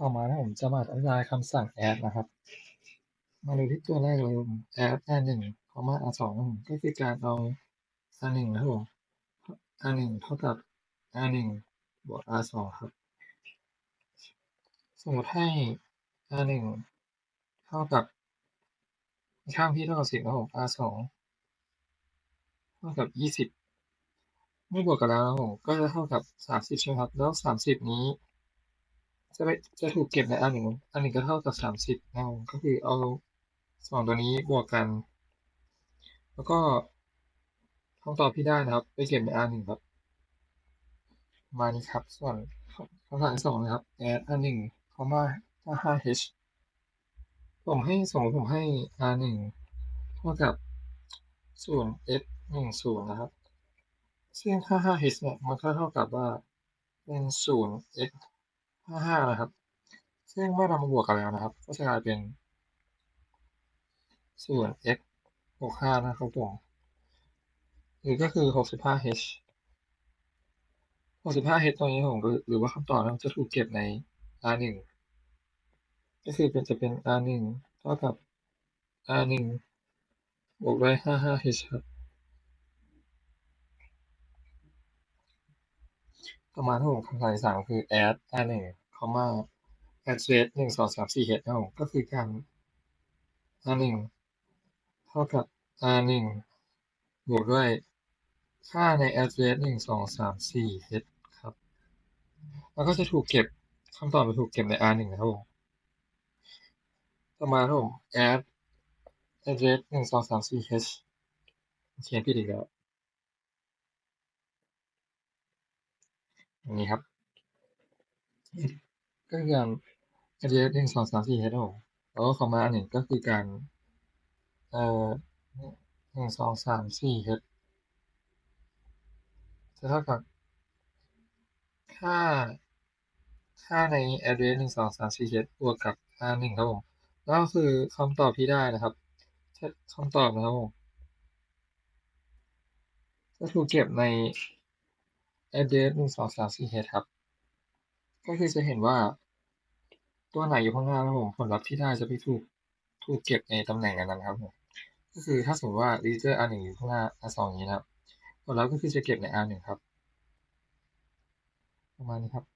ต่อมานะผมจะมาอธิบายคำสั่ง add นะครับ มาดูที่ตัวแรกเลย add r หนึ่ง comma r สองก็คือการเอา r หนึ่งนะครับผม r หนึ่งเท่ากับ r หนึ่งบวก r สองครับ สมมติให้ r หนึ่งเท่ากับข้างที่เท่ากับสิบนะครับผม r สองเท่ากับยี่สิบเมื่อบวกกันแล้วก็จะเท่ากับสามสิบใช่ไหมครับ แล้วสามสิบนี้ จะไปจะถูกเก็บในอันหนึ่งอันหนึ่งก็เท่ากับสามสิบนะครับก็คือเอาสองตัวนี้บวกกัน แล้วก็คำตอบที่ได้นะครับ ไปเก็บในอันหนึ่งครับ มานี้ครับ ส่วนคำสั่งที่สองนะครับ add อันหนึ่งคำว่าห้า h ผมให้สมมติผมให้ r หนึ่งเท่ากับส่วน f หนึ่งศูนย์นะครับ ซึ่ง 55h เนี่ยมันก็เท่ากับว่าเป็นศูนย์ x 55นะครับ ซึ่งเมื่อเรามาบวกกันแล้วนะครับ ก็จะกลายเป็นส่วน x 65นะครับผมหรือก็คือ 65h 65h ตรงนี้ผมหรือว่าคำตอบนั้นจะถูกเก็บใน r 1ก็คือเป็นจะเป็น r 1เท่ากับ r 1บวกด้วย 55h ครับ ต่อมาที่ผมคำสั่งที่สามคือ add r หนึ่ง comma address หนึ่งสองสามสี่ h นะครับผมก็คือการ r หนึ่งเท่ากับ r หนึ่งบวกด้วยค่าใน address หนึ่งสองสามสี่ h ครับ แล้วก็จะถูกเก็บคำตอบจะถูกเก็บใน r หนึ่งนะครับผมต่อมาครับผม add address หนึ่งสองสามสี่ h เขียนผิดอีกแล้วอย่าง นี้ครับ ก็คือการ address หนึ่งสองสามสี่เฮดผมแล้วก็คอมมาอันหนึ่งก็คือการ เอ่อหนึ่งสองสามสี่เฮดจะเท่ากับค่า ค่าใน address หนึ่งสองสามสี่เฮดบวกกับ r หนึ่งครับผมแล้วก็คือคำตอบที่ได้นะครับคำตอบนะครับผมจะถูกเก็บใน address หนึ่งสองสามสี่เฮดครับ ก็คือจะเห็นว่าตัวไหนอยู่ข้างหน้าครับผมผลลัพธ์ที่ได้จะไปถูกถูกเก็บในตำแหน่งนั้นครับผมก็คือถ้าสมมติว่า register r 1อยู่ข้างหน้า r 2อย่างนี้นะครับผลลัพธ์ก็คือจะเก็บใน r 1ครับ ประมาณนี้ครับ